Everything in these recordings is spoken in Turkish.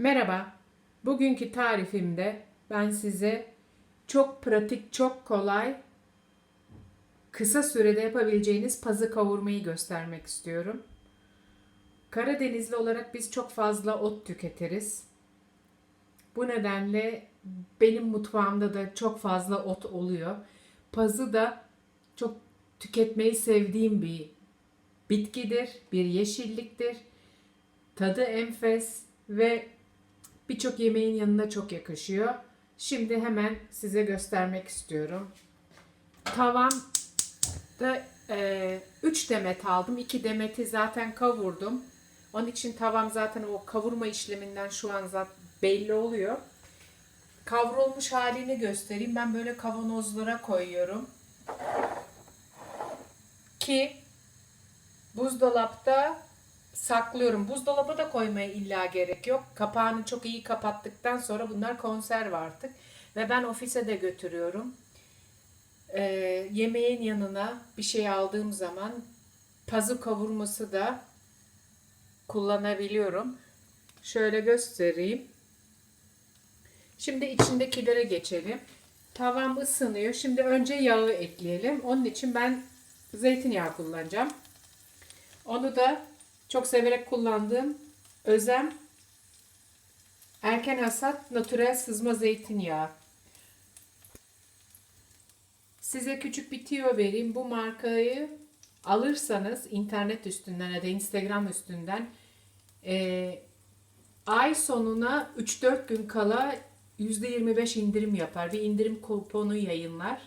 Merhaba. Bugünkü tarifimde ben size çok pratik, çok kolay, kısa sürede yapabileceğiniz pazı kavurmayı göstermek istiyorum. Karadenizli olarak biz çok fazla ot tüketiriz. Bu nedenle benim mutfağımda da çok fazla ot oluyor. Pazı da çok tüketmeyi sevdiğim bir bitkidir, bir yeşilliktir. Tadı enfes ve birçok yemeğin yanına çok yakışıyor. Şimdi hemen size göstermek istiyorum. Tavam da 3 demet aldım. 2 demeti zaten kavurdum. Onun için tavam zaten o kavurma işleminden şu an zaten belli oluyor. Kavrulmuş halini göstereyim. Ben böyle kavanozlara koyuyorum. Ki buzdolapta saklıyorum. Buzdolabı da koymaya illa gerek yok. Kapağını çok iyi kapattıktan sonra bunlar konserve artık. Ve ben ofise de götürüyorum. Ee, yemeğin yanına bir şey aldığım zaman pazı kavurması da kullanabiliyorum. Şöyle göstereyim. Şimdi içindekilere geçelim. Tavam ısınıyor. Şimdi önce yağı ekleyelim. Onun için ben zeytinyağı kullanacağım. Onu da çok severek kullandığım Özem erken hasat natürel sızma zeytinyağı. Size küçük bir tüyo vereyim. Bu markayı alırsanız internet üstünden ya da Instagram üstünden e, ay sonuna 3-4 gün kala %25 indirim yapar. Bir indirim kuponu yayınlar.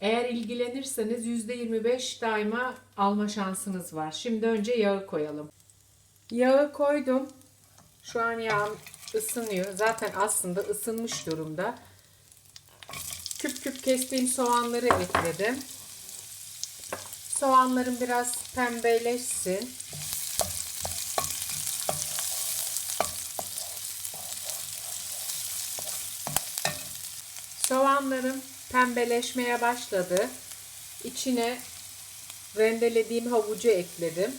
Eğer ilgilenirseniz %25 daima alma şansınız var. Şimdi önce yağı koyalım. Yağı koydum. Şu an yağım ısınıyor. Zaten aslında ısınmış durumda. Küp küp kestiğim soğanları ekledim. Soğanlarım biraz pembeleşsin. Soğanlarım pembeleşmeye başladı. İçine rendelediğim havucu ekledim.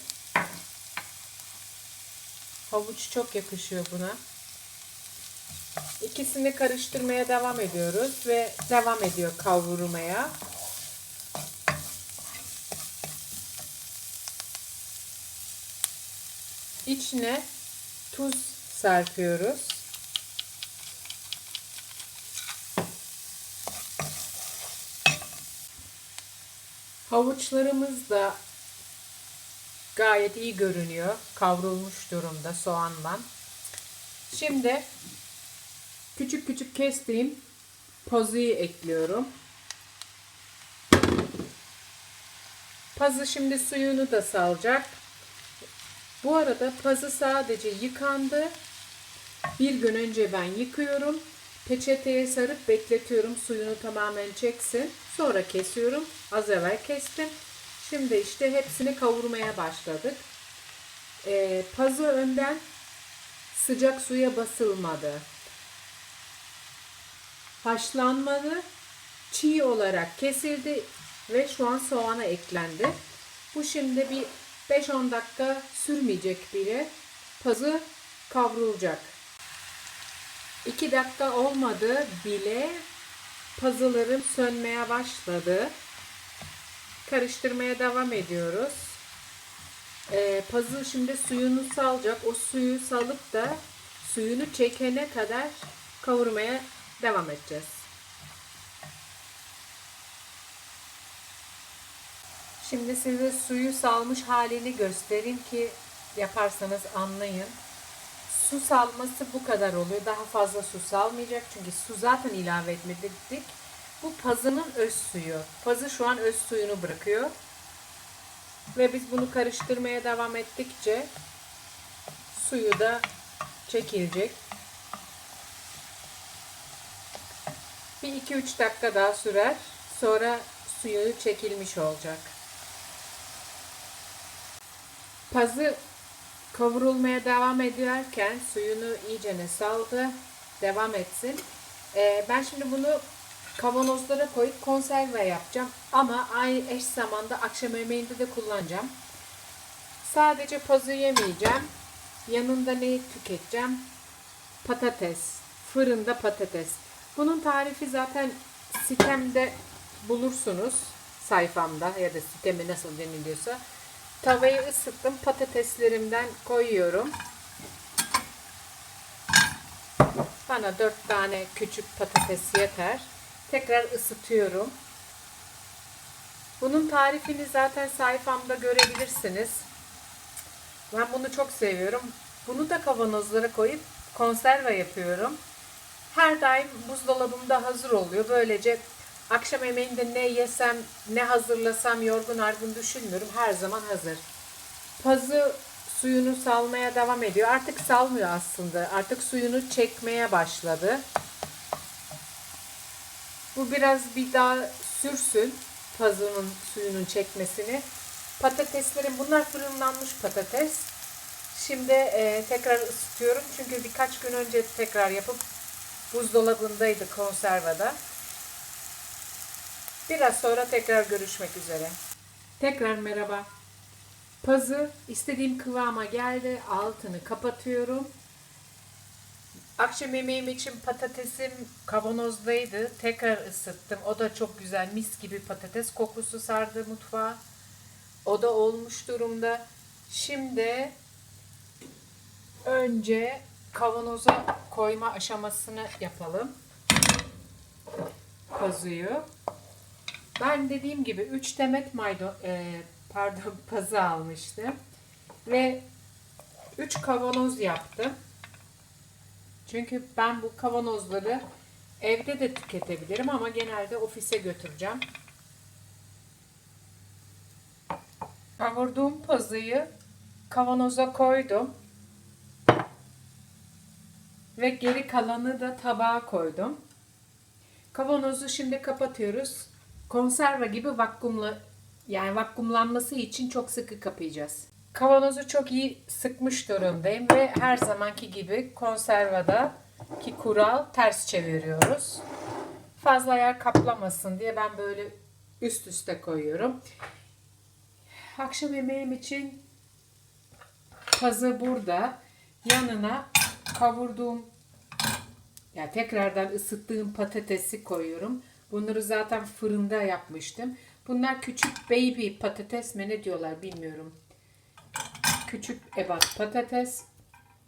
Havuç çok yakışıyor buna. İkisini karıştırmaya devam ediyoruz ve devam ediyor kavurmaya. İçine tuz serpiyoruz. Havuçlarımız da gayet iyi görünüyor. Kavrulmuş durumda soğanla. Şimdi küçük küçük kestiğim pazıyı ekliyorum. Pazı şimdi suyunu da salacak. Bu arada pazı sadece yıkandı. Bir gün önce ben yıkıyorum. Peçeteye sarıp bekletiyorum. Suyunu tamamen çeksin. Sonra kesiyorum. Az evvel kestim. Şimdi işte hepsini kavurmaya başladık. Ee, pazı önden sıcak suya basılmadı. Haşlanmadı. Çiğ olarak kesildi ve şu an soğana eklendi. Bu şimdi bir 5-10 dakika sürmeyecek bile. Pazı kavrulacak. 2 dakika olmadı bile pazılarım sönmeye başladı. Karıştırmaya devam ediyoruz. Ee, pazı şimdi suyunu salacak. O suyu salıp da suyunu çekene kadar kavurmaya devam edeceğiz. Şimdi size suyu salmış halini göstereyim ki yaparsanız anlayın. Su salması bu kadar oluyor. Daha fazla su salmayacak. Çünkü su zaten ilave etmedik. Bu pazının öz suyu. Pazı şu an öz suyunu bırakıyor. Ve biz bunu karıştırmaya devam ettikçe suyu da çekilecek. Bir 2-3 dakika daha sürer. Sonra suyu çekilmiş olacak. Pazı kavurulmaya devam ederken suyunu iyicene saldı. Devam etsin. Ee, ben şimdi bunu kavanozlara koyup konserve yapacağım. Ama aynı eş zamanda akşam yemeğinde de kullanacağım. Sadece pazı yemeyeceğim. Yanında neyi tüketeceğim? patates. Fırında patates. Bunun tarifi zaten sitemde bulursunuz. Sayfamda ya da sitemi nasıl deniliyorsa. Tavayı ısıttım. Patateslerimden koyuyorum. Bana 4 tane küçük patates yeter. Tekrar ısıtıyorum. Bunun tarifini zaten sayfamda görebilirsiniz. Ben bunu çok seviyorum. Bunu da kavanozlara koyup konserve yapıyorum. Her daim buzdolabımda hazır oluyor. Böylece akşam yemeğinde ne yesem, ne hazırlasam yorgun argın düşünmüyorum. Her zaman hazır. Pazı suyunu salmaya devam ediyor. Artık salmıyor aslında. Artık suyunu çekmeye başladı. Bu biraz bir daha sürsün pazının suyunun çekmesini. Patateslerim bunlar fırınlanmış patates. Şimdi e, tekrar ısıtıyorum çünkü birkaç gün önce tekrar yapıp buzdolabındaydı konservada. Biraz sonra tekrar görüşmek üzere. Tekrar merhaba. Pazı istediğim kıvama geldi. Altını kapatıyorum. Akşam yemeğim için patatesim kavanozdaydı. Tekrar ısıttım. O da çok güzel mis gibi patates kokusu sardı mutfağa. O da olmuş durumda. Şimdi önce kavanoza koyma aşamasını yapalım. Pazıyı. Ben dediğim gibi 3 demet maydo e, pardon pazı almıştım. Ve 3 kavanoz yaptım. Çünkü ben bu kavanozları evde de tüketebilirim ama genelde ofise götüreceğim. Kavurduğum pazıyı kavanoza koydum. Ve geri kalanı da tabağa koydum. Kavanozu şimdi kapatıyoruz. Konserve gibi vakumla yani vakumlanması için çok sıkı kapayacağız. Kavanozu çok iyi sıkmış durumdayım ve her zamanki gibi konservada ki kural ters çeviriyoruz. Fazla yer kaplamasın diye ben böyle üst üste koyuyorum. Akşam yemeğim için pazı burada. Yanına kavurduğum yani tekrardan ısıttığım patatesi koyuyorum. Bunları zaten fırında yapmıştım. Bunlar küçük baby patates mi ne diyorlar bilmiyorum. Küçük ebat patates.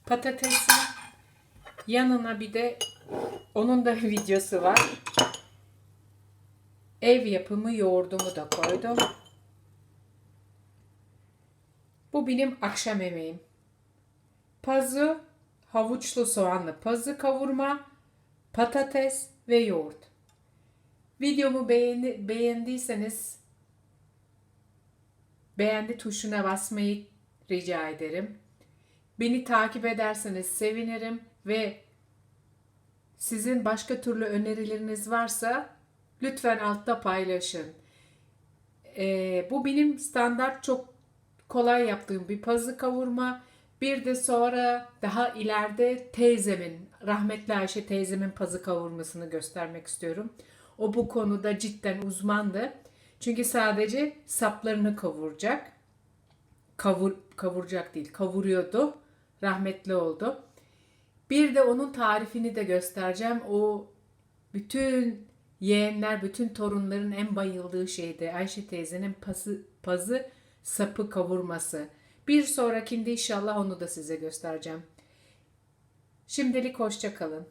Patatesi yanına bir de onun da videosu var. Ev yapımı yoğurdumu da koydum. Bu benim akşam yemeğim. Pazı, havuçlu soğanlı pazı kavurma, patates ve yoğurt. Videomu beğeni, beğendiyseniz beğendi tuşuna basmayı rica ederim. Beni takip ederseniz sevinirim ve sizin başka türlü önerileriniz varsa lütfen altta paylaşın. Ee, bu benim standart çok kolay yaptığım bir pazı kavurma. Bir de sonra daha ileride teyzemin, rahmetli Ayşe teyzemin pazı kavurmasını göstermek istiyorum. O bu konuda cidden uzmandı. Çünkü sadece saplarını kavuracak. Kavur, kavuracak değil, kavuruyordu. Rahmetli oldu. Bir de onun tarifini de göstereceğim. O bütün yeğenler, bütün torunların en bayıldığı şeydi. Ayşe teyzenin pazı, pazı sapı kavurması. Bir sonrakinde inşallah onu da size göstereceğim. Şimdilik hoşça kalın.